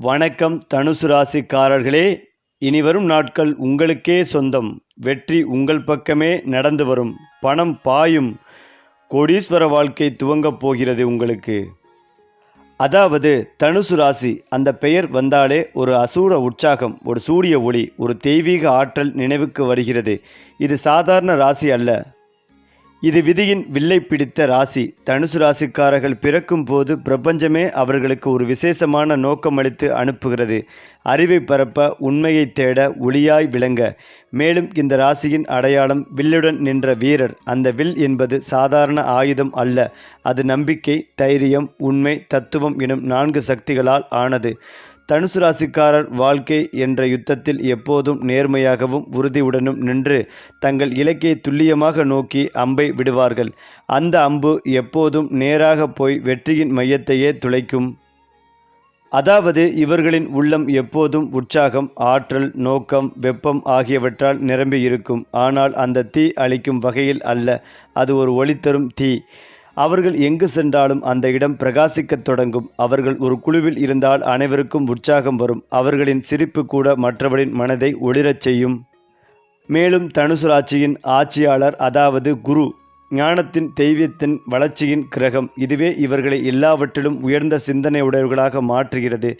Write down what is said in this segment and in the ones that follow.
வணக்கம் தனுசு ராசிக்காரர்களே. இனிவரும் நாட்கள் உங்களுக்கே சொந்தம். வெற்றி உங்கள் பக்கமே நடந்து வரும். பணம் பாயும். கோடீஸ்வர வாழ்க்கை துவங்கப் போகிறது உங்களுக்கு. அதாவது தனுசு ராசி அந்த பெயர் வந்தாலே ஒரு அசூர உற்சாகம் ஒரு சூரிய ஒளி ஒரு தெய்வீக ஆற்றல் நினைவுக்கு வருகிறது. இது சாதாரண ராசி அல்ல. இது விதியின் வில்லை பிடித்த ராசி. தனுசு ராசிக்காரர்கள் பிறக்கும் போது பிரபஞ்சமே அவர்களுக்கு ஒரு விசேஷமான நோக்கமளித்து அனுப்புகிறது. அறிவை பரப்ப உண்மையை தேட ஒளியாய் விளங்க. மேலும் இந்த ராசியின் அடையாளம் வில்லுடன் நின்ற வீரர். அந்த வில் என்பது சாதாரண ஆயுதம் அல்ல. அது நம்பிக்கை தைரியம் உண்மை தத்துவம் எனும் நான்கு சக்திகளால் ஆனது. தனுசு ராசிக்காரர் வாழ்க்கை என்ற யுத்தத்தில் எப்போதும் நேர்மையாகவும் உறுதியுடனும் நின்று தங்கள் இலக்கை துல்லியமாக நோக்கி அம்பை விடுவார்கள். அந்த அம்பு எப்போதும் நேராக போய் வெற்றியின் மையத்தையே துளைக்கும். அதாவது இவர்களின் உள்ளம் எப்போதும் உற்சாகம் ஆற்றல் நோக்கம் வெப்பம் ஆகியவற்றால் நிரம்பி இருக்கும் ஆனால் அந்த தீ அழிக்கும் வகையில் அல்ல. அது ஒரு ஒளித்தரும் தீ. அவர்கள் எங்கு சென்றாலும் அந்த இடம் பிரகாசிக்கத் தொடங்கும். அவர்கள் ஒரு குழுவில் இருந்தால் அனைவருக்கும் உற்சாகம் வரும். அவர்களின் சிரிப்பு கூட மற்றவரின் மனதை ஒளிரச் செய்யும். மேலும் தனுசுராட்சியின் ஆட்சியாளர் அதாவது குரு ஞானத்தின் தெய்வத்தின் வளர்ச்சியின் கிரகம். இதுவே இவர்களை எல்லாவற்றிலும் உயர்ந்த சிந்தனையுடையவர்களாக மாற்றுகிறது.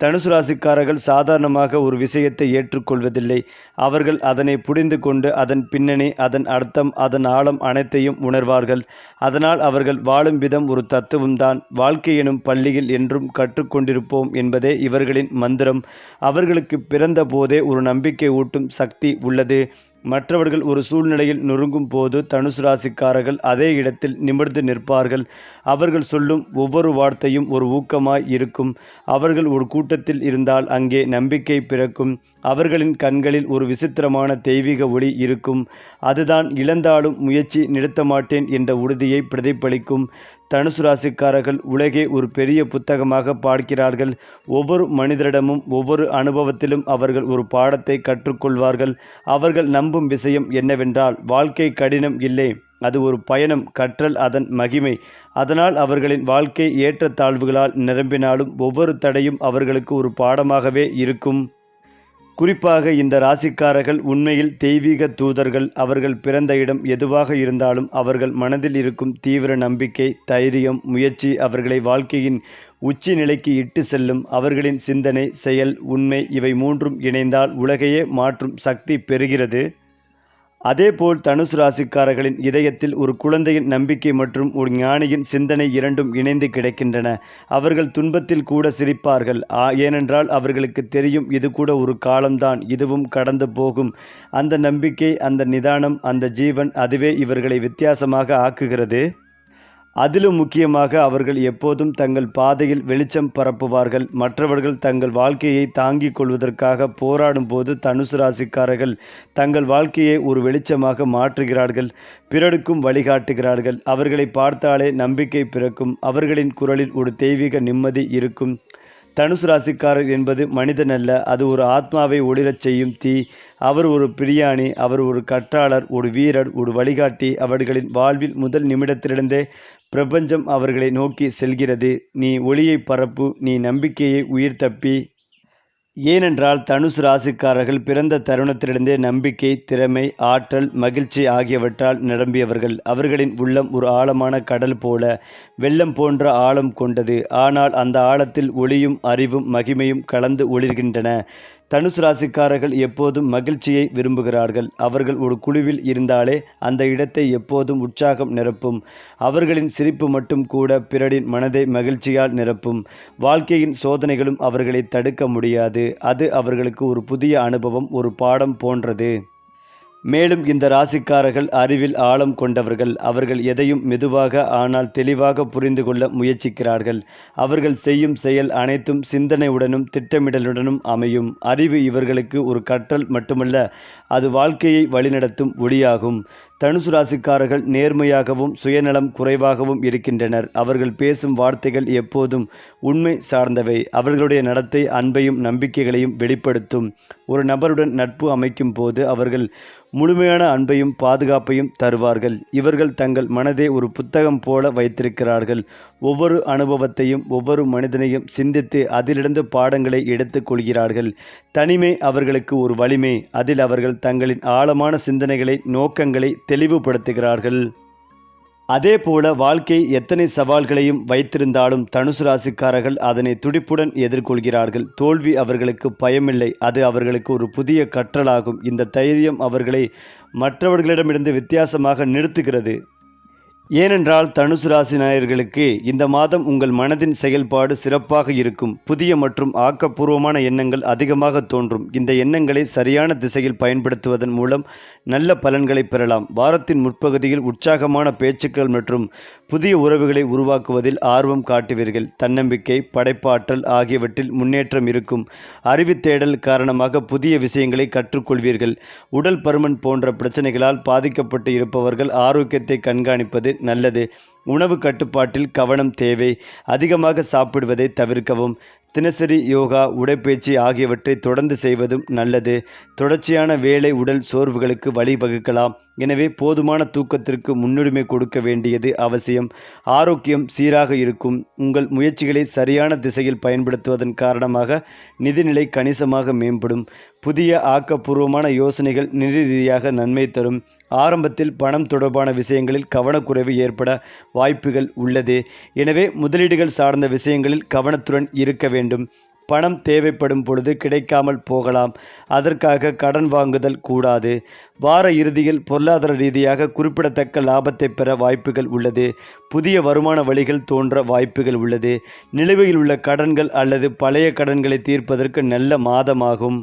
தனுசு ராசிக்காரர்கள் சாதாரணமாக ஒரு விஷயத்தை ஏற்றுக்கொள்வதில்லை. அவர்கள் அதனை புரிந்து கொண்டு அதன் பின்னணி அதன் அர்த்தம் அதன் ஆழம் அனைத்தையும் உணர்வார்கள். அதனால் அவர்கள் வாழும் விதம் ஒரு தத்துவம்தான் வாழ்க்கை எனும் பள்ளியில் என்றும் கற்றுக்கொண்டிருப்போம் என்பதே இவர்களின் மந்திரம். அவர்களுக்கு பிறந்த போதே ஒரு நம்பிக்கை ஊட்டும் சக்தி உள்ளது. மற்றவர்கள் ஒரு சூழ்நிலையில் நொறுங்கும் போது தனுசு ராசிக்காரர்கள் அதே இடத்தில் நிமிர்ந்து நிற்பார்கள். அவர்கள் சொல்லும் ஒவ்வொரு வார்த்தையும் ஒரு ஊக்கமாய் இருக்கும். அவர்கள் ஒரு கூட்டத்தில் இருந்தால் அங்கே நம்பிக்கை பிறக்கும். அவர்களின் கண்களில் ஒரு விசித்திரமான தெய்வீக ஒளி இருக்கும். அதுதான் இழந்தாலும் முயற்சி நிறுத்த மாட்டேன் என்ற உறுதியை பிரதிபலிக்கும். தனுசு ராசிக்காரர்கள் உலகே ஒரு பெரிய புத்தகமாக பார்க்கிறார்கள். ஒவ்வொரு மனிதரிடமும் ஒவ்வொரு அனுபவத்திலும் அவர்கள் ஒரு பாடத்தை கற்றுக்கொள்வார்கள். அவர்கள் நம்பும் விஷயம் என்னவென்றால் வாழ்க்கை கடினம் இல்லை. அது ஒரு பயணம் கற்றல் அதன் மகிமை. அதனால் அவர்களின் வாழ்க்கை ஏற்றத்தாழ்வுகளால் நிரம்பினாலும் ஒவ்வொரு தடையும் அவர்களுக்கு ஒரு பாடமாகவே இருக்கும். குறிப்பாக இந்த ராசிக்காரர்கள் உண்மையில் தெய்வீக தூதர்கள் அவர்கள் பிறந்த இடம் எதுவாக இருந்தாலும் அவர்கள் மனதில் இருக்கும் தீவிர நம்பிக்கை தைரியம் முயற்சி அவர்களை வாழ்க்கையின் உச்சி நிலைக்கு இட்டு செல்லும் அவர்களின் சிந்தனை செயல் உண்மை இவை மூன்றும் இணைந்தால் உலகையே மாற்றும் சக்தி பெறுகிறது. அதேபோல் தனுசு ராசிக்காரர்களின் இதயத்தில் ஒரு குழந்தையின் நம்பிக்கை மற்றும் ஒரு ஞானியின் சிந்தனை இரண்டும் இணைந்து கிடைக்கின்றன. அவர்கள் துன்பத்தில் கூட சிரிப்பார்கள். ஆ ஏனென்றால் அவர்களுக்கு தெரியும் இது கூட ஒரு காலம்தான். இதுவும் கடந்து போகும். அந்த நம்பிக்கை அந்த நிதானம் அந்த ஜீவன் அதுவே இவர்களை வித்தியாசமாக ஆக்குகிறது. அதிலும் முக்கியமாக அவர்கள் எப்போதும் தங்கள் பாதையில் வெளிச்சம் பரப்புவார்கள். மற்றவர்கள் தங்கள் வாழ்க்கையை தாங்கிக் கொள்வதற்காக போராடும் போது தனுசு ராசிக்காரர்கள் தங்கள் வாழ்க்கையை ஒரு வெளிச்சமாக மாற்றுகிறார்கள் பிறருக்கும் வழிகாட்டுகிறார்கள். அவர்களை பார்த்தாலே நம்பிக்கை பிறக்கும் அவர்களின் குரலில் ஒரு தெய்வீக நிம்மதி இருக்கும். தனுசு ராசிக்காரர் என்பது மனிதன் அல்ல அது ஒரு ஆத்மாவை ஒளிரச் செய்யும் தீ. அவர் ஒரு பிரியாணி அவர் ஒரு கற்றாளர் ஒரு வீரர் ஒரு வழிகாட்டி. அவர்களின் வாழ்வில் முதல் நிமிடத்திலிருந்தே பிரபஞ்சம் அவர்களை நோக்கி செல்கிறது. நீ ஒளியை பரப்பு நீ நம்பிக்கையை உயிர் தப்பி. ஏனென்றால் தனுசு ராசிக்காரர்கள் பிறந்த தருணத்திலிருந்தே நம்பிக்கை திறமை ஆற்றல் மகிழ்ச்சி ஆகியவற்றால் நிரம்பியவர்கள். அவர்களின் உள்ளம் ஒரு ஆழமான கடல் போல வெள்ளம் போன்ற ஆழம் கொண்டது. ஆனால் அந்த ஆழத்தில் ஒளியும் அறிவும் மகிமையும் கலந்து ஒளிர்கின்றன. தனுசு ராசிக்காரர்கள் எப்போதும் மகிழ்ச்சியை விரும்புகிறார்கள். அவர்கள் ஒரு குழுவில் இருந்தாலே அந்த இடத்தை எப்போதும் உற்சாகம் நிரப்பும். அவர்களின் சிரிப்பு மட்டும் கூட பிறரின் மனதை மகிழ்ச்சியால் நிரப்பும். வாழ்க்கையின் சோதனைகளும் அவர்களை தடுக்க முடியாது. அது அவர்களுக்கு ஒரு புதிய அனுபவம் ஒரு பாடம் போன்றது. மேலும் இந்த ராசிக்காரர்கள் அறிவில் ஆழம் கொண்டவர்கள். அவர்கள் எதையும் மெதுவாக ஆனால் தெளிவாக புரிந்து கொள்ள முயற்சிக்கிறார்கள். அவர்கள் செய்யும் செயல் அனைத்தும் சிந்தனையுடனும் திட்டமிடலுடனும் அமையும். அறிவு இவர்களுக்கு ஒரு கற்றல் மட்டுமல்ல அது வாழ்க்கையை வழிநடத்தும் ஒளியாகும். தனுசு ராசிக்காரர்கள் நேர்மையாகவும் சுயநலம் குறைவாகவும் இருக்கின்றனர். அவர்கள் பேசும் வார்த்தைகள் எப்போதும் உண்மை சார்ந்தவை. அவர்களுடைய நடத்தை அன்பையும் நம்பிக்கைகளையும் வெளிப்படுத்தும். ஒரு நபருடன் நட்பு அமைக்கும் போது அவர்கள் முழுமையான அன்பையும் பாதுகாப்பையும் தருவார்கள். இவர்கள் தங்கள் மனதை ஒரு புத்தகம் போல வைத்திருக்கிறார்கள். ஒவ்வொரு அனுபவத்தையும் ஒவ்வொரு மனிதனையும் சிந்தித்து அதிலிருந்து பாடங்களை எடுத்துக் கொள்கிறார்கள். தனிமை அவர்களுக்கு ஒரு வலிமை. அதில் அவர்கள் தங்களின் ஆழமான சிந்தனைகளை நோக்கங்களை தெளிவுபடுத்துகிறார்கள். அதே போல வாழ்க்கை எத்தனை சவால்களையும் வைத்திருந்தாலும் தனுசு ராசிக்காரர்கள் அதனை துடிப்புடன் எதிர்கொள்கிறார்கள். தோல்வி அவர்களுக்கு பயமில்லை. அது அவர்களுக்கு ஒரு புதிய கற்றலாகும். இந்த தைரியம் அவர்களை மற்றவர்களிடமிருந்து வித்தியாசமாக நிறுத்துகிறது. ஏனென்றால் தனுசு ராசி நாயர்களுக்கு இந்த மாதம் உங்கள் மனதின் செயல்பாடு சிறப்பாக இருக்கும். புதிய மற்றும் ஆக்கப்பூர்வமான எண்ணங்கள் அதிகமாக தோன்றும். இந்த எண்ணங்களை சரியான திசையில் பயன்படுத்துவதன் மூலம் நல்ல பலன்களை பெறலாம். வாரத்தின் முற்பகுதியில் உற்சாகமான பேச்சுக்கள் மற்றும் புதிய உறவுகளை உருவாக்குவதில் ஆர்வம் காட்டுவீர்கள். தன்னம்பிக்கை படைப்பாற்றல் ஆகியவற்றில் முன்னேற்றம் இருக்கும். அறிவுத்தேடல் காரணமாக புதிய விஷயங்களை கற்றுக்கொள்வீர்கள். உடல் பருமன் போன்ற பிரச்சனைகளால் பாதிக்கப்பட்டு இருப்பவர்கள் ஆரோக்கியத்தை கண்காணிப்பது நல்லது. உணவு கட்டுப்பாட்டில் கவனம் தேவை. அதிகமாக சாப்பிடுவதை தவிர்க்கவும். தினசரி யோகா உடைப்பயிற்சி ஆகியவற்றை தொடர்ந்து செய்வதும் நல்லது. தொடர்ச்சியான வேலை உடல் சோர்வுகளுக்கு வழிவகுக்கலாம். எனவே போதுமான தூக்கத்திற்கு முன்னுரிமை கொடுக்க வேண்டியது அவசியம். ஆரோக்கியம் சீராக இருக்கும். உங்கள் முயற்சிகளை சரியான திசையில் பயன்படுத்துவதன் காரணமாக நிதிநிலை கணிசமாக மேம்படும். புதிய ஆக்கப்பூர்வமான யோசனைகள் நிதி ரீதியாக நன்மை தரும். ஆரம்பத்தில் பணம் தொடர்பான விஷயங்களில் கவனக்குறைவு ஏற்பட வாய்ப்புகள் உள்ளது. எனவே முதலீடுகள் சார்ந்த விஷயங்களில் கவனத்துடன் இருக்க வேண்டும். பணம் தேவைப்படும் பொழுது கிடைக்காமல் போகலாம். அதற்காக கடன் வாங்குதல் கூடாது. வார இறுதியில் பொருளாதார ரீதியாக குறிப்பிடத்தக்க லாபத்தை பெற வாய்ப்புகள் உள்ளது. புதிய வருமான வழிகள் தோன்ற வாய்ப்புகள் உள்ளது. நிலுவையில் உள்ள கடன்கள் அல்லது பழைய கடன்களை தீர்ப்பதற்கு நல்ல மாதமாகும்.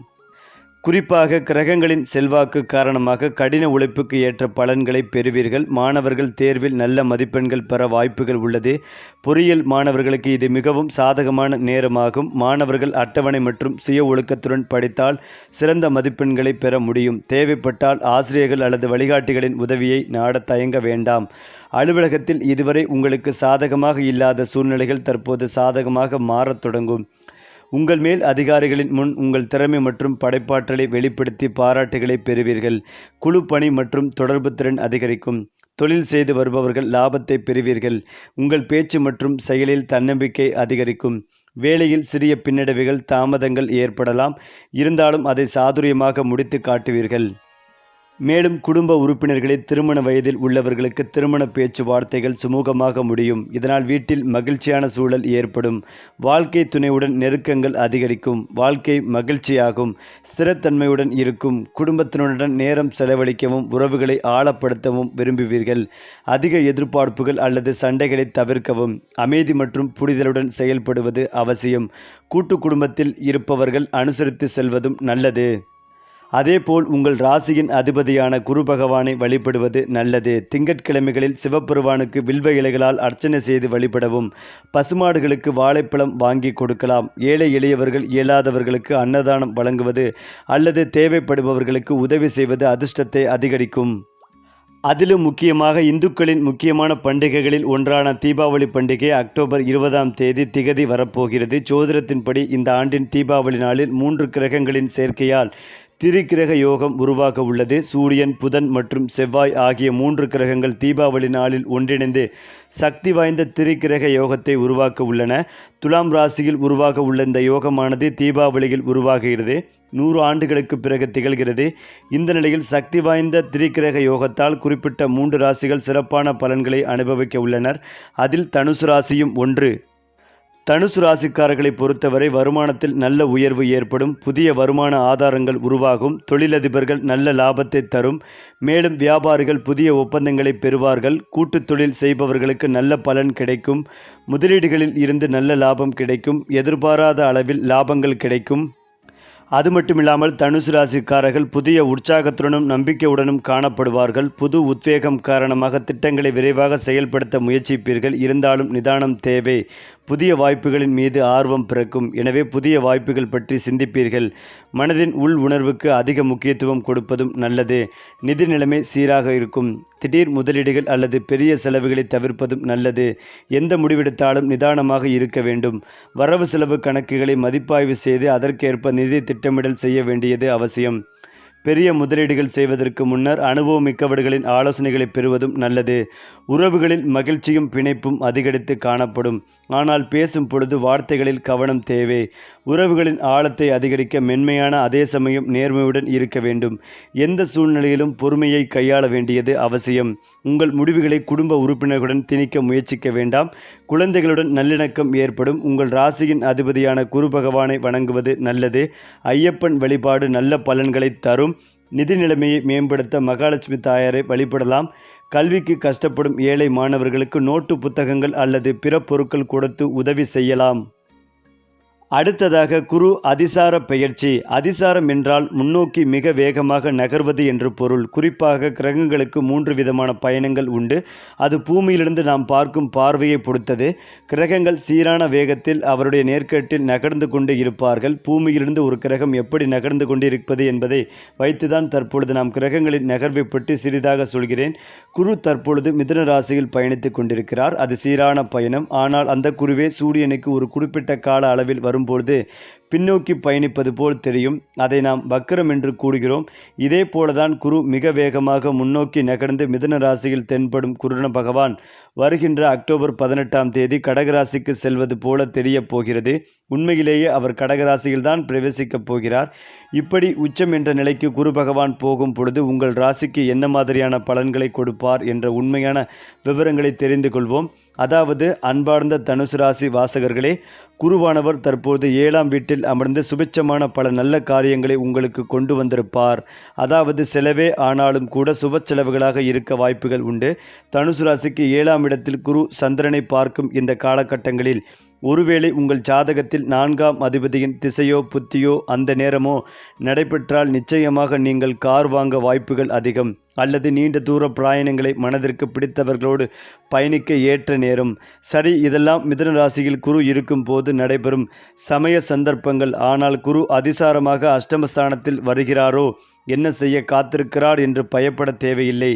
குறிப்பாக கிரகங்களின் செல்வாக்கு காரணமாக கடின உழைப்புக்கு ஏற்ற பலன்களை பெறுவீர்கள். மாணவர்கள் தேர்வில் நல்ல மதிப்பெண்கள் பெற வாய்ப்புகள் உள்ளது. பொறியியல் மாணவர்களுக்கு இது மிகவும் சாதகமான நேரமாகும். மாணவர்கள் அட்டவணை மற்றும் சுய ஒழுக்கத்துடன் படித்தால் சிறந்த மதிப்பெண்களை பெற முடியும். தேவைப்பட்டால் ஆசிரியர்கள் அல்லது வழிகாட்டிகளின் உதவியை நாட தயங்க வேண்டாம். அலுவலகத்தில் இதுவரை உங்களுக்கு சாதகமாக இல்லாத சூழ்நிலைகள் தற்போது சாதகமாக மாறத் தொடங்கும். உங்கள் மேல் அதிகாரிகளின் முன் உங்கள் திறமை மற்றும் படைப்பாற்றலை வெளிப்படுத்தி பாராட்டுகளை பெறுவீர்கள். குழு பணி மற்றும் தொடர்பு திறன் அதிகரிக்கும். தொழில் செய்து வருபவர்கள் லாபத்தை பெறுவீர்கள். உங்கள் பேச்சு மற்றும் செயலில் தன்னம்பிக்கை அதிகரிக்கும். வேலையில் சிறிய பின்னடைவுகள் தாமதங்கள் ஏற்படலாம். இருந்தாலும் அதை சாதுரியமாக முடித்து காட்டுவீர்கள். மேலும் குடும்ப உறுப்பினர்களை திருமண வயதில் உள்ளவர்களுக்கு திருமண பேச்சுவார்த்தைகள் சுமூகமாக முடியும். இதனால் வீட்டில் மகிழ்ச்சியான சூழல் ஏற்படும். வாழ்க்கை துணையுடன் நெருக்கங்கள் அதிகரிக்கும். வாழ்க்கை மகிழ்ச்சியாகும். ஸ்திரத்தன்மையுடன் இருக்கும். குடும்பத்தினருடன் நேரம் செலவழிக்கவும் உறவுகளை ஆழப்படுத்தவும் விரும்புவீர்கள். அதிக எதிர்பார்ப்புகள் அல்லது சண்டைகளை தவிர்க்கவும் அமைதி மற்றும் புரிதலுடன் செயல்படுவது அவசியம். கூட்டு குடும்பத்தில் இருப்பவர்கள் அனுசரித்து செல்வதும் நல்லது. அதேபோல் உங்கள் ராசியின் அதிபதியான குரு பகவானை வழிபடுவது நல்லது. திங்கட்கிழமைகளில் சிவபெருவானுக்கு வில்வ இலைகளால் அர்ச்சனை செய்து வழிபடவும் பசுமாடுகளுக்கு வாழைப்பழம் வாங்கி கொடுக்கலாம். ஏழை எளியவர்கள் இயலாதவர்களுக்கு அன்னதானம் வழங்குவது அல்லது தேவைப்படுபவர்களுக்கு உதவி செய்வது அதிர்ஷ்டத்தை அதிகரிக்கும். அதிலும் முக்கியமாக இந்துக்களின் முக்கியமான பண்டிகைகளில் ஒன்றான தீபாவளி பண்டிகை அக்டோபர் இருபதாம் தேதி திகதி வரப்போகிறது. ஜோதிடத்தின்படி இந்த ஆண்டின் தீபாவளி நாளில் மூன்று கிரகங்களின் சேர்க்கையால் திரிகிரக யோகம் உருவாக உள்ளது. சூரியன் புதன் மற்றும் செவ்வாய் ஆகிய மூன்று கிரகங்கள் தீபாவளி நாளில் ஒன்றிணைந்து சக்தி வாய்ந்த திரிகிரக யோகத்தை உருவாக்க உள்ளன. துலாம் ராசியில் உருவாக உள்ள இந்த யோகமானது தீபாவளியில் உருவாகுகிறது நூறு ஆண்டுகளுக்கு பிறகு திகழ்கிறது. இந்த நிலையில் சக்தி வாய்ந்த திரிகிரக யோகத்தால் குறிப்பிட்ட மூன்று ராசிகள் சிறப்பான பலன்களை அனுபவிக்க உள்ளனர். அதில் தனுசு ராசியும் ஒன்று தனுசு ராசிக்காரர்களை பொறுத்தவரை வருமானத்தில் நல்ல உயர்வு ஏற்படும் புதிய வருமான ஆதாரங்கள் உருவாகும் தொழிலதிபர்கள் நல்ல லாபத்தை தரும் மேலும் வியாபாரிகள் புதிய ஒப்பந்தங்களை பெறுவார்கள் கூட்டுத் தொழில் செய்பவர்களுக்கு நல்ல பலன் கிடைக்கும் முதலீடுகளில் இருந்து நல்ல லாபம் கிடைக்கும் எதிர்பாராத அளவில் லாபங்கள் கிடைக்கும். அது மட்டுமில்லாமல் தனுசு ராசிக்காரர்கள் புதிய உற்சாகத்துடனும் நம்பிக்கையுடனும் காணப்படுவார்கள் புது உத்வேகம் காரணமாக திட்டங்களை விரைவாக செயல்படுத்த முயற்சிப்பீர்கள் இருந்தாலும் நிதானம் தேவை. புதிய வாய்ப்புகளின் மீது ஆர்வம் பிறக்கும். எனவே புதிய வாய்ப்புகள் பற்றி சிந்திப்பீர்கள். மனதின் உள் உணர்வுக்கு அதிக முக்கியத்துவம் கொடுப்பதும் நல்லது. நிதி நிலைமை சீராக இருக்கும். திடீர் முதலீடுகள் அல்லது பெரிய செலவுகளை தவிர்ப்பதும் நல்லது. எந்த முடிவெடுத்தாலும் நிதானமாக இருக்க வேண்டும். வரவு செலவு கணக்குகளை மதிப்பாய்வு செய்து அதற்கேற்ப நிதி திட்டமிடல் செய்ய வேண்டியது அவசியம். பெரிய முதலீடுகள் செய்வதற்கு முன்னர் அனுபவம் மிக்கவர்களின் ஆலோசனைகளை பெறுவதும் நல்லது. உறவுகளில் மகிழ்ச்சியும் பிணைப்பும் அதிகரித்து காணப்படும். ஆனால் பேசும் பொழுது வார்த்தைகளில் கவனம் தேவை. உறவுகளின் ஆழத்தை அதிகரிக்க மென்மையான அதே சமயம் நேர்மையுடன் இருக்க வேண்டும். எந்த சூழ்நிலையிலும் பொறுமையை கையாள வேண்டியது அவசியம். உங்கள் முடிவுகளை குடும்ப உறுப்பினர்களுடன் திணிக்க முயற்சிக்க வேண்டாம். குழந்தைகளுடன் நல்லிணக்கம் ஏற்படும். உங்கள் ராசியின் அதிபதியான குரு பகவானை வணங்குவது நல்லது. ஐயப்பன் வழிபாடு நல்ல பலன்களை தரும். நிதி நிலைமையை மேம்படுத்த மகாலட்சுமி தாயாரை வழிபடலாம். கல்விக்கு கஷ்டப்படும் ஏழை மாணவர்களுக்கு நோட்டு புத்தகங்கள் அல்லது பிற பொருட்கள் கொடுத்து உதவி செய்யலாம். அடுத்ததாக குரு அதிசார பெயர்ச்சி. அதிசாரம் என்றால் முன்னோக்கி மிக வேகமாக நகர்வது என்று பொருள். குறிப்பாக கிரகங்களுக்கு மூன்று விதமான பயணங்கள் உண்டு. அது பூமியிலிருந்து நாம் பார்க்கும் பார்வையை பொறுத்தது. கிரகங்கள் சீரான வேகத்தில் அவருடைய நேர்கட்டில் நகர்ந்து கொண்டு இருப்பார்கள். பூமியிலிருந்து ஒரு கிரகம் எப்படி நகர்ந்து கொண்டிருப்பது என்பதை வைத்துதான் தற்பொழுது நாம் கிரகங்களின் நகர்வை பற்றி சிறிதாக சொல்கிறேன். குரு தற்பொழுது மிதுன ராசியில் பயணித்துக் கொண்டிருக்கிறார். அது சீரான பயணம். ஆனால் அந்த குருவே சூரியனுக்கு ஒரு குறிப்பிட்ட கால அளவில் வரும் பொழுது பின்னோக்கி பயணிப்பது போல் தெரியும். அதை நாம் வக்கரம் என்று கூறுகிறோம். இதே போலதான் குரு மிக வேகமாக முன்னோக்கி நகர்ந்து மிதன ராசியில் தென்படும் குருண பகவான் வருகின்ற அக்டோபர் பதினெட்டாம் தேதி கடகராசிக்கு செல்வது போல தெரிய போகிறது. உண்மையிலேயே அவர் கடகராசியில் தான் பிரவேசிக்கப் போகிறார். இப்படி உச்சம் என்ற நிலைக்கு குரு பகவான் போகும் பொழுது உங்கள் ராசிக்கு என்ன மாதிரியான பலன்களை கொடுப்பார் என்ற உண்மையான விவரங்களை தெரிந்து கொள்வோம். அதாவது அன்பார்ந்த தனுசு ராசி வாசகர்களே குருவானவர் தற்போது ஏழாம் வீட்டில் அமர்ந்து சுபிச்சமான பல நல்ல காரியங்களை உங்களுக்கு கொண்டு வந்திருப்பார். அதாவது செலவே ஆனாலும் கூட சுப செலவுகளாக இருக்க வாய்ப்புகள் உண்டு. தனுசு ராசிக்கு ஏழாம் இடத்தில் குரு சந்திரனை பார்க்கும் இந்த காலகட்டங்களில் ஒருவேளை உங்கள் ஜாதகத்தில் நான்காம் அதிபதியின் திசையோ புத்தியோ அந்த நேரமோ நடைபெற்றால் நிச்சயமாக நீங்கள் கார் வாங்க வாய்ப்புகள் அதிகம். அல்லது நீண்ட தூர பிராயணங்களை மனதிற்கு பிடித்தவர்களோடு பயணிக்க ஏற்ற நேரம். சரி இதெல்லாம் மிதன ராசியில் குரு இருக்கும் போது நடைபெறும். சமய சந்தர்ப்பங்கள். ஆனால் குரு அதிசாரமாக அஷ்டமஸ்தானத்தில் வருகிறாரோ? என்ன செய்ய காத்திருக்கிறார் என்று பயப்பட தேவையில்லை.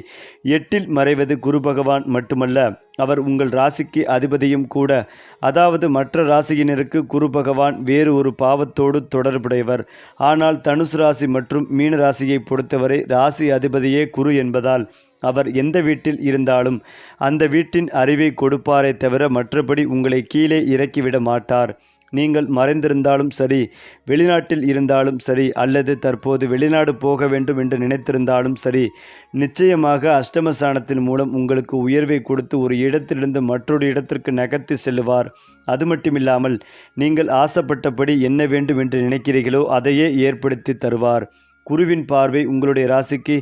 எட்டில் மறைவது குரு பகவான் மட்டுமல்ல அவர் உங்கள் ராசிக்கு அதிபதியும் கூட. அதாவது மற்ற ராசியினருக்கு குரு பகவான் வேறு ஒரு பாவத்தோடு தொடர்புடையவர். ஆனால் தனுசு ராசி மற்றும் மீன ராசியை பொறுத்தவரை ராசி அதிபதியே குரு என்பதால் அவர் எந்த வீட்டில் இருந்தாலும் அந்த வீட்டின் அறிவை கொடுப்பாரே தவிர மற்றபடி உங்களை கீழே இறக்கிவிட மாட்டார். நீங்கள் மறைந்திருந்தாலும் சரி வெளிநாட்டில் இருந்தாலும் சரி அல்லது தற்போது வெளிநாடு போக வேண்டும் என்று நினைத்திருந்தாலும் சரி நிச்சயமாக அஷ்டமசானத்தின் மூலம் உங்களுக்கு உயர்வை கொடுத்து ஒரு இடத்திலிருந்து மற்றொரு இடத்திற்கு நகர்த்தி செல்லுவார். அது மட்டுமில்லாமல் நீங்கள் ஆசைப்பட்டபடி என்ன வேண்டும் என்று நினைக்கிறீர்களோ அதையே ஏற்படுத்தி தருவார். குருவின் பார்வை உங்களுடைய ராசிக்கு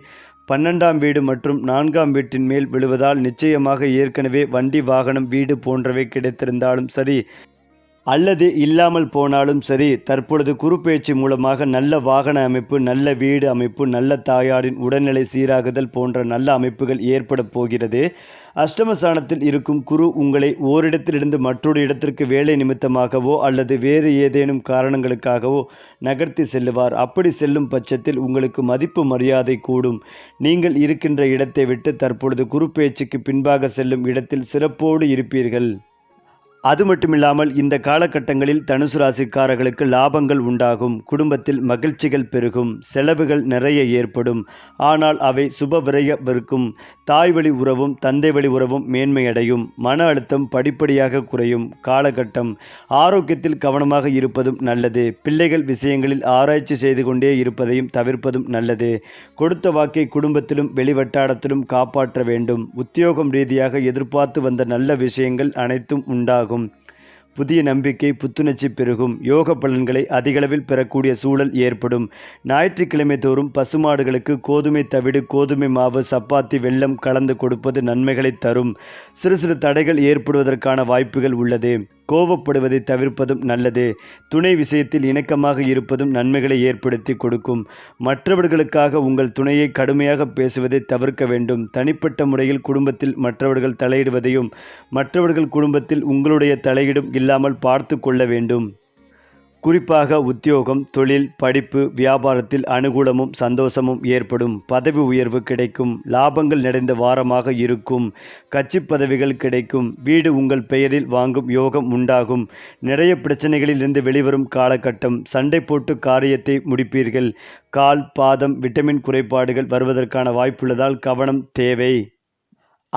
பன்னெண்டாம் வீடு மற்றும் நான்காம் வீட்டின் மேல் விழுவதால் நிச்சயமாக ஏற்கனவே வண்டி வாகனம் வீடு போன்றவை கிடைத்திருந்தாலும் சரி அல்லது இல்லாமல் போனாலும் சரி தற்பொழுது குறுப்பெயர்ச்சி மூலமாக நல்ல வாகன அமைப்பு நல்ல வீடு அமைப்பு நல்ல தாயாரின் உடல்நிலை சீராகுதல் போன்ற நல்ல அமைப்புகள் ஏற்பட போகிறது. அஷ்டமஸ்தானத்தில் இருக்கும் குரு உங்களை ஓரிடத்திலிருந்து மற்றொரு இடத்திற்கு வேலை நிமித்தமாகவோ அல்லது வேறு ஏதேனும் காரணங்களுக்காகவோ நகர்த்தி செல்லுவார். அப்படி செல்லும் பட்சத்தில் உங்களுக்கு மதிப்பு மரியாதை கூடும். நீங்கள் இருக்கின்ற இடத்தை விட்டு தற்பொழுது குரு பின்பாக செல்லும் இடத்தில் சிறப்போடு இருப்பீர்கள். அது மட்டுமில்லாமல் இந்த காலகட்டங்களில் தனுசு ராசிக்காரர்களுக்கு லாபங்கள் உண்டாகும் குடும்பத்தில் மகிழ்ச்சிகள் பெருகும் செலவுகள் நிறைய ஏற்படும். ஆனால் அவை சுப விரையவிருக்கும் தாய் வழி உறவும் தந்தை வழி உறவும் மேன்மையடையும். மன அழுத்தம் படிப்படியாக குறையும். காலகட்டம் ஆரோக்கியத்தில் கவனமாக இருப்பதும் நல்லது. பிள்ளைகள் விஷயங்களில் ஆராய்ச்சி செய்து கொண்டே இருப்பதையும் தவிர்ப்பதும் நல்லது. கொடுத்த வாக்கை குடும்பத்திலும் வெளிவட்டாரத்திலும் காப்பாற்ற வேண்டும். உத்தியோகம் ரீதியாக எதிர்பார்த்து வந்த நல்ல விஷயங்கள் அனைத்தும் உண்டாகும். ஆகும் புதிய நம்பிக்கை புத்துணர்ச்சி பெருகும். யோக பலன்களை அதிகளவில் பெறக்கூடிய சூழல் ஏற்படும். ஞாயிற்றுக்கிழமை தோறும் பசுமாடுகளுக்கு கோதுமை தவிடு கோதுமை மாவு சப்பாத்தி வெள்ளம் கலந்து கொடுப்பது நன்மைகளை தரும். சிறு சிறு தடைகள் ஏற்படுவதற்கான வாய்ப்புகள் உள்ளது. கோவப்படுவதை தவிர்ப்பதும் நல்லது. துணை விஷயத்தில் இணக்கமாக இருப்பதும் நன்மைகளை ஏற்படுத்தி கொடுக்கும். மற்றவர்களுக்காக உங்கள் துணையை கடுமையாக பேசுவதை தவிர்க்க வேண்டும். தனிப்பட்ட முறையில் குடும்பத்தில் மற்றவர்கள் தலையிடுவதையும் மற்றவர்கள் குடும்பத்தில் உங்களுடைய தலையீடும் இல்லாமல் பார்த்து கொள்ள வேண்டும். குறிப்பாக உத்தியோகம் தொழில் படிப்பு வியாபாரத்தில் அனுகூலமும் சந்தோஷமும் ஏற்படும். பதவி உயர்வு கிடைக்கும். லாபங்கள் நிறைந்த வாரமாக இருக்கும். கட்சி பதவிகள் கிடைக்கும். வீடு உங்கள் பெயரில் வாங்கும் யோகம் உண்டாகும். நிறைய பிரச்சனைகளிலிருந்து வெளிவரும் காலகட்டம். சண்டை போட்டு காரியத்தை முடிப்பீர்கள். கால் பாதம் விட்டமின் குறைபாடுகள் வருவதற்கான வாய்ப்புள்ளதால் கவனம் தேவை.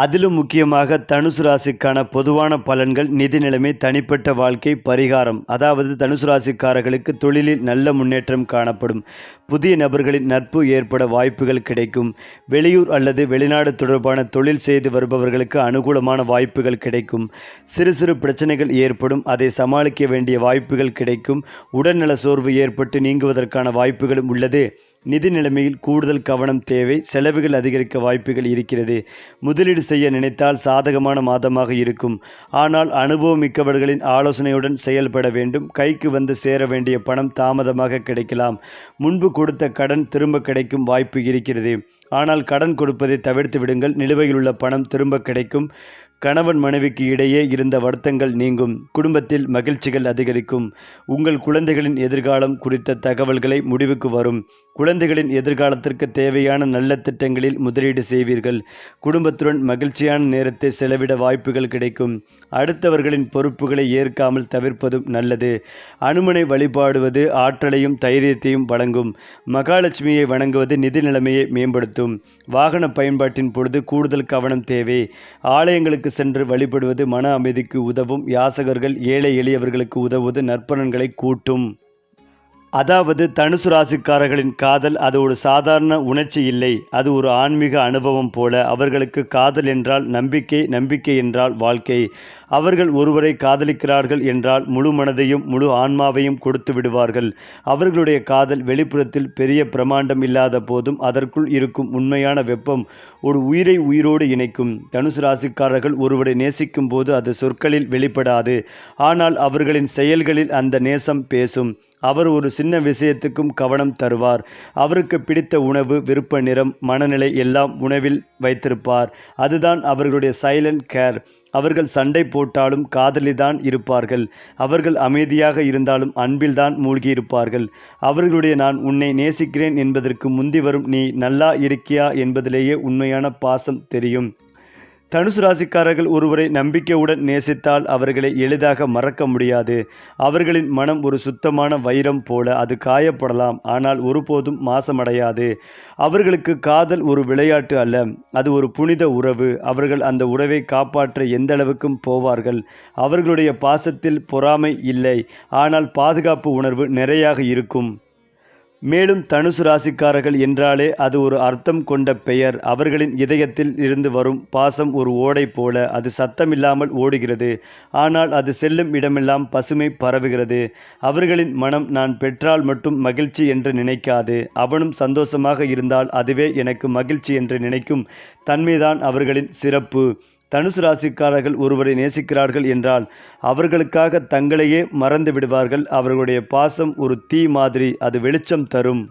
அதிலும் முக்கியமாக தனுசு ராசிக்கான பொதுவான பலன்கள் நிதி நிலைமை தனிப்பட்ட வாழ்க்கை பரிகாரம். அதாவது தனுசு ராசிக்காரர்களுக்கு தொழிலில் நல்ல முன்னேற்றம் காணப்படும். புதிய நபர்களின் நட்பு ஏற்பட வாய்ப்புகள் கிடைக்கும். வெளியூர் அல்லது வெளிநாடு தொடர்பான தொழில் செய்து வருபவர்களுக்கு அனுகூலமான வாய்ப்புகள் கிடைக்கும். சிறு சிறு பிரச்சனைகள் ஏற்படும். அதை சமாளிக்க வேண்டிய வாய்ப்புகள் கிடைக்கும். உடல்நல சோர்வு ஏற்பட்டு நீங்குவதற்கான வாய்ப்புகளும் உள்ளது. நிதி நிலைமையில் கூடுதல் கவனம் தேவை செலவுகள் அதிகரிக்க வாய்ப்புகள் இருக்கிறது. முதலீடு செய்ய நினைத்தால் சாதகமான மாதமாக இருக்கும். ஆனால் அனுபவம் மிக்கவர்களின் ஆலோசனையுடன் செயல்பட வேண்டும். கைக்கு வந்து சேர வேண்டிய பணம் தாமதமாக கிடைக்கலாம். முன்பு கொடுத்த கடன் திரும்ப கிடைக்கும் வாய்ப்பு இருக்கிறது. ஆனால் கடன் கொடுப்பதை தவிர்த்து விடுங்கள். நிலுவையில் உள்ள பணம் திரும்ப கிடைக்கும். கணவன் மனைவிக்கு இடையே இருந்த வருத்தங்கள் நீங்கும். குடும்பத்தில் மகிழ்ச்சிகள் அதிகரிக்கும். உங்கள் குழந்தைகளின் எதிர்காலம் குறித்த தகவல்களை முடிவுக்கு வரும். குழந்தைகளின் எதிர்காலத்திற்கு தேவையான நல்ல திட்டங்களில் முதலீடு செய்வீர்கள். குடும்பத்துடன் மகிழ்ச்சியான நேரத்தை செலவிட வாய்ப்புகள் கிடைக்கும். அடுத்தவர்களின் பொறுப்புகளை ஏற்காமல் தவிர்ப்பதும் நல்லது. அனுமனை வழிபாடுவது ஆற்றலையும் தைரியத்தையும் வழங்கும். மகாலட்சுமியை வணங்குவது நிதி நிலைமையை மேம்படுத்தும். வாகன பயன்பாட்டின் பொழுது கூடுதல் கவனம் தேவை. ஆலயங்களுக்கு சென்று வழிபடுவது மன அமைதிக்கு உதவும். யாசகர்கள் ஏழை எளியவர்களுக்கு உதவுவது நற்பலன்களை கூட்டும். அதாவது தனுசு ராசிக்காரர்களின் காதல் அது ஒரு சாதாரண உணர்ச்சி இல்லை. அது ஒரு ஆன்மீக அனுபவம் போல. அவர்களுக்கு காதல் என்றால் நம்பிக்கை நம்பிக்கை என்றால் வாழ்க்கை. அவர்கள் ஒருவரை காதலிக்கிறார்கள் என்றால் முழு மனதையும் முழு ஆன்மாவையும் கொடுத்து விடுவார்கள். அவர்களுடைய காதல் வெளிப்புறத்தில் பெரிய பிரமாண்டம் இல்லாத போதும் அதற்குள் இருக்கும் உண்மையான வெப்பம் ஒரு உயிரை உயிரோடு இணைக்கும். தனுசு ராசிக்காரர்கள் ஒருவரை நேசிக்கும் போது அது சொற்களில் வெளிப்படாது. ஆனால் அவர்களின் செயல்களில் அந்த நேசம் பேசும். அவர் ஒரு சின்ன விஷயத்துக்கும் கவனம் தருவார். அவருக்கு பிடித்த உணவு விருப்ப நிறம் மனநிலை எல்லாம் உணவில் வைத்திருப்பார். அதுதான் அவர்களுடைய சைலண்ட் கேர் அவர்கள் சண்டை போட்டாலும் காதலிதான் இருப்பார்கள். அவர்கள் அமைதியாக இருந்தாலும் அன்பில்தான் மூழ்கியிருப்பார்கள். அவர்களுடைய நான் உன்னை நேசிக்கிறேன் என்பதற்கு முந்தி வரும் நீ நல்லா இருக்கியா என்பதிலேயே உண்மையான பாசம் தெரியும். தனுசு ராசிக்காரர்கள் ஒருவரை நம்பிக்கையுடன் நேசித்தால் அவர்களை எளிதாக மறக்க முடியாது. அவர்களின் மனம் ஒரு சுத்தமான வைரம் போல அது காயப்படலாம் ஆனால் ஒருபோதும் மாசமடையாது. அவர்களுக்கு காதல் ஒரு விளையாட்டு அல்ல அது ஒரு புனித உறவு. அவர்கள் அந்த உறவை காப்பாற்ற எந்த அளவுக்கும் போவார்கள். அவர்களுடைய பாசத்தில் பொறாமை இல்லை ஆனால் பாதுகாப்பு உணர்வு நிறையாக இருக்கும். மேலும் தனுசு ராசிக்காரர்கள் என்றாலே அது ஒரு அர்த்தம் கொண்ட பெயர். அவர்களின் இதயத்தில் இருந்து வரும் பாசம் ஒரு ஓடை போல. அது சத்தமில்லாமல் ஓடுகிறது. ஆனால் அது செல்லும் இடமெல்லாம் பசுமை பரவுகிறது. அவர்களின் மனம் நான் பெற்றால் மட்டும் மகிழ்ச்சி என்று நினைக்காது. அவனும் சந்தோஷமாக இருந்தால் அதுவே எனக்கு மகிழ்ச்சி என்று நினைக்கும். தன்மைதான் அவர்களின் சிறப்பு. தனுசு ராசிக்காரர்கள் ஒருவரை நேசிக்கிறார்கள் என்றால் அவர்களுக்காக தங்களையே மறந்து விடுவார்கள். அவர்களுடைய பாசம் ஒரு தீ மாதிரி அது வெளிச்சம் தரும்.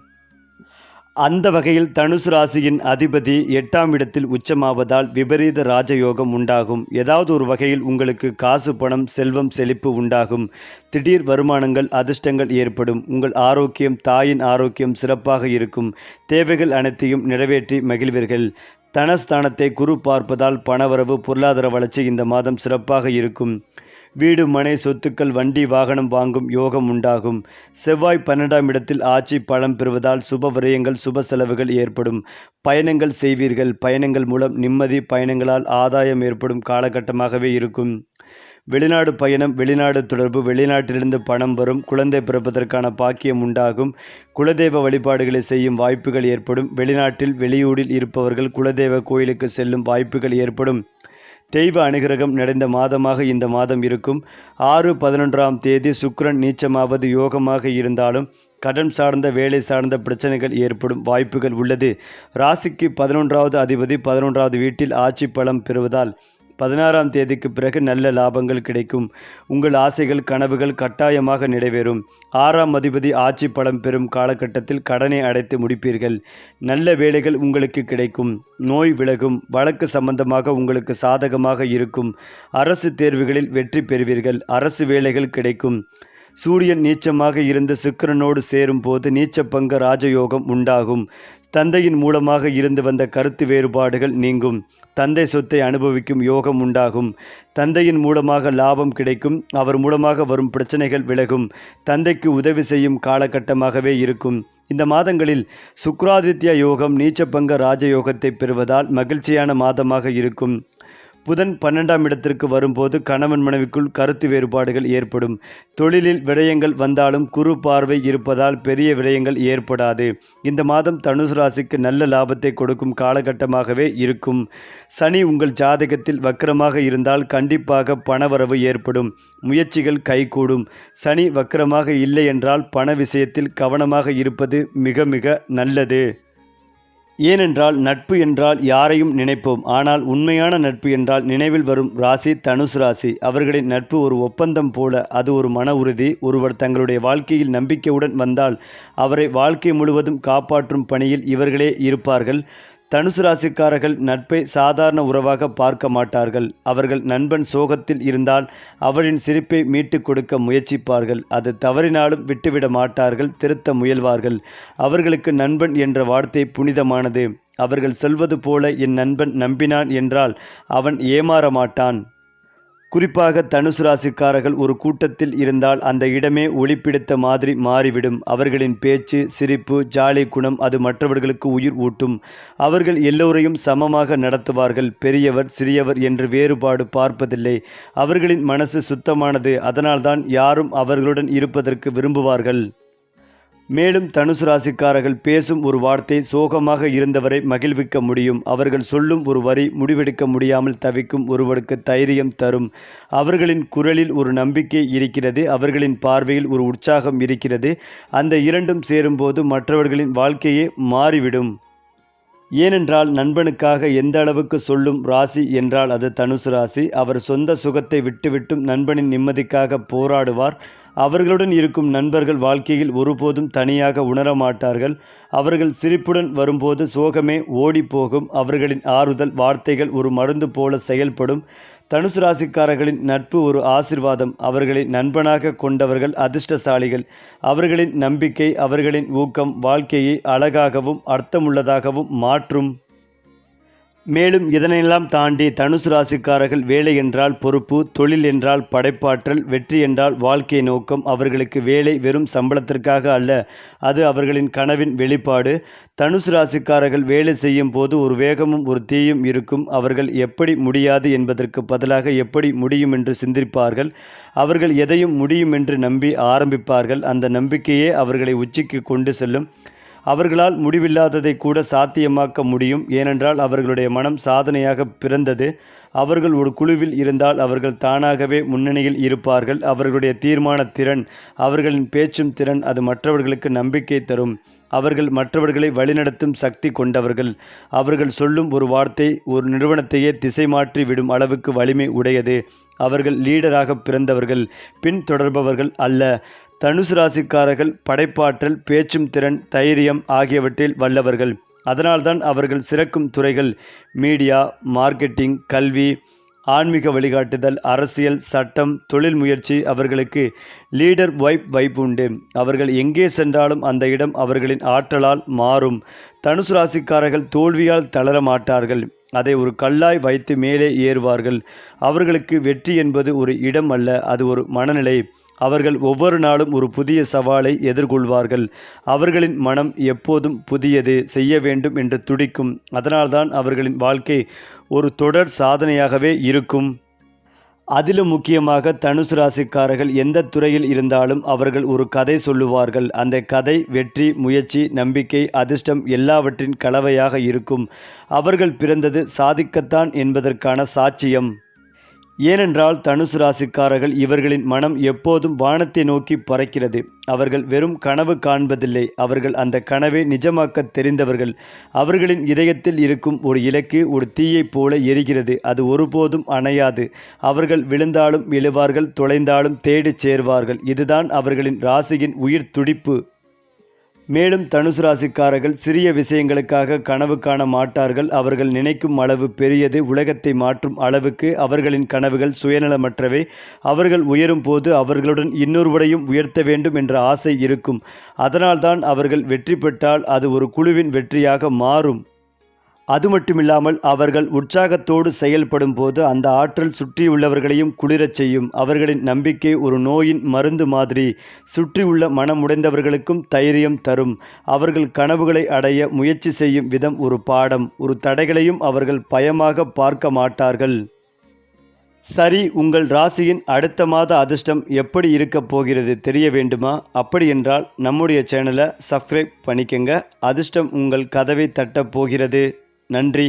அந்த வகையில் தனுசு ராசியின் அதிபதி எட்டாம் இடத்தில் உச்சமாவதால் விபரீத ராஜயோகம் உண்டாகும். ஏதாவது ஒரு வகையில் உங்களுக்கு காசு பணம் செல்வம் செழிப்பு உண்டாகும். திடீர் வருமானங்கள் அதிர்ஷ்டங்கள் ஏற்படும். உங்கள் ஆரோக்கியம் தாயின் ஆரோக்கியம் சிறப்பாக இருக்கும். தேவைகள் அனைத்தையும் நிறைவேற்றி மகிழ்வீர்கள். தனஸ்தானத்தை குரு பார்ப்பதால் பணவரவு பொருளாதார வளர்ச்சி இந்த மாதம் சிறப்பாக இருக்கும். வீடு மனை சொத்துக்கள் வண்டி வாகனம் வாங்கும் யோகம் உண்டாகும். செவ்வாய் பன்னெண்டாம் இடத்தில் ஆட்சி பலம் பெறுவதால் சுப விரயங்கள் சுப செலவுகள் ஏற்படும். பயணங்கள் செய்வீர்கள். பயணங்கள் மூலம் நிம்மதி பயணங்களால் ஆதாயம் ஏற்படும் காலகட்டமாகவே இருக்கும். வெளிநாடு பயணம் வெளிநாடு தொடர்பு வெளிநாட்டிலிருந்து பணம் வரும் குழந்தை பிறப்பதற்கான பாக்கியம் உண்டாகும். குலதெய்வ வழிபாடுகளை செய்யும் வாய்ப்புகள் ஏற்படும். வெளிநாட்டில் வெளியூரில் இருப்பவர்கள் குலதெய்வ கோயிலுக்கு செல்லும் வாய்ப்புகள் ஏற்படும். தெய்வ அனுகிரகம் நிறைந்த மாதமாக இந்த மாதம் இருக்கும். ஆறு பதினொன்றாம் தேதி சுக்கிரன் நீச்சமாவது யோகமாக இருந்தாலும் கடன் சார்ந்த வேலை சார்ந்த பிரச்சனைகள் ஏற்படும் வாய்ப்புகள் உள்ளது. ராசிக்கு பதினொன்றாவது அதிபதி பதினொன்றாவது வீட்டில் ஆட்சி பலம் பெறுவதால் பதினாறாம் தேதிக்கு பிறகு நல்ல லாபங்கள் கிடைக்கும். உங்கள் ஆசைகள் கனவுகள் கட்டாயமாக நிறைவேறும். ஆறாம் அதிபதி ஆட்சி பலம் பெறும் காலகட்டத்தில் கடனை அடைத்து முடிப்பீர்கள். நல்ல வேலைகள் உங்களுக்கு கிடைக்கும். நோய் விலகும். வழக்கு சம்பந்தமாக உங்களுக்கு சாதகமாக இருக்கும். அரசு தேர்வுகளில் வெற்றி பெறுவீர்கள். அரசு வேலைகள் கிடைக்கும். சூரியன் நீச்சமாக இருந்து சுக்கிரனோடு சேரும் போது நீச்சப்பங்க ராஜயோகம் உண்டாகும். தந்தையின் மூலமாக இருந்து வந்த கருத்து வேறுபாடுகள் நீங்கும். தந்தை சொத்தை அனுபவிக்கும் யோகம் உண்டாகும். தந்தையின் மூலமாக லாபம் கிடைக்கும். அவர் மூலமாக வரும் பிரச்சனைகள் விலகும். தந்தைக்கு உதவி செய்யும் காலகட்டமாகவே இருக்கும். இந்த மாதங்களில் சுக்ராதித்ய யோகம் நீச்சபங்க ராஜயோகத்தை பெறுவதால் மகிழ்ச்சியான மாதமாக இருக்கும். புதன் பன்னெண்டாம் இடத்திற்கு வரும்போது கணவன் மனைவிக்குள் கருத்து வேறுபாடுகள் ஏற்படும். தொழிலில் விடயங்கள் வந்தாலும் குறு பார்வை இருப்பதால் பெரிய விடயங்கள் ஏற்படாது. இந்த மாதம் தனுசு ராசிக்கு நல்ல லாபத்தை கொடுக்கும் காலகட்டமாகவே இருக்கும். சனி உங்கள் ஜாதகத்தில் வக்கரமாக இருந்தால் கண்டிப்பாக பணவரவு ஏற்படும். முயற்சிகள் கைகூடும். சனி வக்கரமாக இல்லை என்றால் பண விஷயத்தில் கவனமாக இருப்பது மிக மிக நல்லது. ஏனென்றால் நட்பு என்றால் யாரையும் நினைப்போம். ஆனால் உண்மையான நட்பு என்றால் நினைவில் வரும் ராசி தனுசு ராசி. அவர்களின் நட்பு ஒரு ஒப்பந்தம் போல அது ஒரு மன உறுதி. ஒருவர் தங்களுடைய வாழ்க்கையில் நம்பிக்கையுடன் வந்தால் அவரை வாழ்க்கை முழுவதும் காப்பாற்றும் பணியில் இவர்களே இருப்பார்கள். தனுசு ராசிக்காரர்கள் நட்பை சாதாரண உறவாக பார்க்க மாட்டார்கள். அவர்கள் நண்பன் சோகத்தில் இருந்தால் அவரின் சிரிப்பை மீட்டுக் கொடுக்க முயற்சிப்பார்கள். அது தவறினாலும் விட்டுவிட மாட்டார்கள் திருத்த முயல்வார்கள். அவர்களுக்கு நண்பன் என்ற வார்த்தை புனிதமானது. அவர்கள் சொல்வது போல என் நண்பன் நம்பினான் என்றால் அவன் ஏமாற மாட்டான். குறிப்பாக தனுசு ராசிக்காரர்கள் ஒரு கூட்டத்தில் இருந்தால் அந்த இடமே ஒளிப்பிடித்த மாதிரி மாறிவிடும். அவர்களின் பேச்சு சிரிப்பு ஜாலி குணம் அது மற்றவர்களுக்கு உயிர் ஊட்டும். அவர்கள் எல்லோரையும் சமமாக நடத்துவார்கள். பெரியவர் சிறியவர் என்று வேறுபாடு பார்ப்பதில்லை. அவர்களின் மனசு சுத்தமானது. அதனால்தான் யாரும் அவர்களுடன் இருப்பதற்கு விரும்புவார்கள். மேலும் தனுசு ராசிக்காரர்கள் பேசும் ஒரு வார்த்தை சோகமாக இருந்தவரை மகிழ்விக்க முடியும். அவர்கள் சொல்லும் ஒரு வரி முடிவெடுக்க முடியாமல் தவிக்கும் ஒருவருக்கு தைரியம் தரும். அவர்களின் குரலில் ஒரு நம்பிக்கை இருக்கிறது. அவர்களின் பார்வையில் ஒரு உற்சாகம் இருக்கிறது. அந்த இரண்டும் சேரும்போது மற்றவர்களின் வாழ்க்கையே மாறிவிடும். ஏனென்றால் நண்பனுக்காக எந்த அளவுக்கு சொல்லும் ராசி என்றால் அது தனுசு ராசி. அவர் சொந்த சுகத்தை விட்டுவிட்டும் நண்பனின் நிம்மதிக்காக போராடுவார். அவர்களுடன் இருக்கும் நண்பர்கள் வாழ்க்கையில் ஒருபோதும் தனியாக உணர மாட்டார்கள் அவர்கள் சிரிப்புடன் வரும்போது சோகமே ஓடிப்போகும். அவர்களின் ஆறுதல் வார்த்தைகள் ஒரு மருந்து போல செயல்படும். தனுசு ராசிக்காரர்களின் நட்பு ஒரு ஆசிர்வாதம். அவர்களை நண்பனாக கொண்டவர்கள் அதிர்ஷ்டசாலிகள். அவர்களின் நம்பிக்கை அவர்களின் ஊக்கம் வாழ்க்கையை அழகாகவும் அர்த்தமுள்ளதாகவும் மாற்றும். மேலும் இதனையெல்லாம் தாண்டி தனுசு ராசிக்காரர்கள் வேலை என்றால் பொறுப்பு தொழில் என்றால் படைப்பாற்றல் வெற்றி என்றால் வாழ்க்கை நோக்கம் அவர்களுக்கு வேலை வெறும் சம்பளத்திற்காக அல்ல அது அவர்களின் கனவின் வெளிப்பாடு. தனுசு ராசிக்காரர்கள் வேலை செய்யும் போது ஒரு வேகமும் ஒரு தீயும் இருக்கும். அவர்கள் எப்படி முடியாது என்பதற்கு பதிலாக எப்படி முடியும் என்று சிந்திப்பார்கள். அவர்கள் எதையும் முடியும் என்று நம்பி ஆரம்பிப்பார்கள். அந்த நம்பிக்கையே அவர்களை உச்சிக்கு கொண்டு செல்லும். அவர்களால் முடிவில்லாததை கூட சாத்தியமாக்க முடியும். ஏனென்றால் அவர்களுடைய மனம் சாதனையாக பிறந்தது. அவர்கள் ஒரு குழுவில் இருந்தால் அவர்கள் தானாகவே முன்னணியில் இருப்பார்கள். அவர்களுடைய தீர்மான திறன் அவர்களின் பேச்சும் திறன் அது மற்றவர்களுக்கு நம்பிக்கை தரும். அவர்கள் மற்றவர்களை வழிநடத்தும் சக்தி கொண்டவர்கள். அவர்கள் சொல்லும் ஒரு வார்த்தை ஒரு நிறுவனத்தையே திசை மாற்றி விடும் அளவுக்கு வலிமை உடையது. அவர்கள் லீடராக பிறந்தவர்கள் பின் தொடர்பவர்கள் அல்ல. தனுசு ராசிக்காரர்கள் படைப்பாற்றல் பேச்சும் திறன் தைரியம் ஆகியவற்றில் வல்லவர்கள். அதனால்தான் அவர்கள் சிறக்கும் துறைகள் மீடியா மார்க்கெட்டிங் கல்வி ஆன்மீக வழிகாட்டுதல் அரசியல் சட்டம் தொழில் முயற்சி அவர்களுக்கு லீடர் வைப் வைப்பு உண்டு. அவர்கள் எங்கே சென்றாலும் அந்த இடம் அவர்களின் ஆற்றலால் மாறும். தனுசு ராசிக்காரர்கள் தோல்வியால் தளர மாட்டார்கள். அதை ஒரு கல்லாய் வைத்து மேலே ஏறுவார்கள். அவர்களுக்கு வெற்றி என்பது ஒரு இடம் அல்ல அது ஒரு மனநிலை. அவர்கள் ஒவ்வொரு நாளும் ஒரு புதிய சவாலை எதிர்கொள்வார்கள். அவர்களின் மனம் எப்போதும் புதியது செய்ய வேண்டும் என்று துடிக்கும். அதனால்தான் அவர்களின் வாழ்க்கை ஒரு தொடர் சாதனையாகவே இருக்கும். அதிலும் முக்கியமாக தனுசு ராசிக்காரர்கள் எந்த துறையில் இருந்தாலும் அவர்கள் ஒரு கதை சொல்லுவார்கள். அந்த கதை வெற்றி முயற்சி நம்பிக்கை அதிர்ஷ்டம் எல்லாவற்றின் கலவையாக இருக்கும். அவர்கள் பிறந்தது சாதிக்கத்தான் என்பதற்கான சாட்சியம். ஏனென்றால் தனுசு ராசிக்காரர்கள் இவர்களின் மனம் எப்போதும் வானத்தை நோக்கி பறக்கிறது. அவர்கள் வெறும் கனவு காண்பதில்லை. அவர்கள் அந்த கனவை நிஜமாக்க தெரிந்தவர்கள். அவர்களின் இதயத்தில் இருக்கும் ஒரு இலக்கு ஒரு தீயைப் போல எரிகிறது. அது ஒருபோதும் அணையாது. அவர்கள் விழுந்தாலும் எழுவார்கள். தொலைந்தாலும் தேடிச் சேர்வார்கள். இதுதான் அவர்களின் ராசியின் உயிர் துடிப்பு. மேலும் தனுசு ராசிக்காரர்கள் சிறிய விஷயங்களுக்காக கனவு காண மாட்டார்கள். அவர்கள் நினைக்கும் அளவு பெரியது. உலகத்தை மாற்றும் அளவுக்கு அவர்களின் கனவுகள் சுயநலமற்றவை. அவர்கள் உயரும் போது அவர்களுடன் இன்னொருவரையும் உயர்த்த வேண்டும் என்ற ஆசை இருக்கும். அதனால்தான் அவர்கள் வெற்றி பெற்றால் அது ஒரு குழுவின் வெற்றியாக மாறும். அது மட்டுமில்லாமல் அவர்கள் உற்சாகத்தோடு செயல்படும் போது அந்த ஆற்றல் சுற்றியுள்ளவர்களையும் குளிரச் செய்யும். அவர்களின் நம்பிக்கை ஒரு நோயின் மருந்து மாதிரி சுற்றியுள்ள மனமுடைந்தவர்களுக்கும் தைரியம் தரும். அவர்கள் கனவுகளை அடைய முயற்சி செய்யும் விதம் ஒரு பாடம். ஒரு தடைகளையும் அவர்கள் பயமாக பார்க்க மாட்டார்கள். சரி உங்கள் ராசியின் அடுத்த மாத அதிர்ஷ்டம் எப்படி இருக்கப் போகிறது தெரிய வேண்டுமா? அப்படி என்றால் நம்முடைய சேனலை சப்ஸ்கிரைப் பண்ணிக்கங்க. அதிர்ஷ்டம் உங்கள் கதவை தட்டப் போகிறது. நன்றி.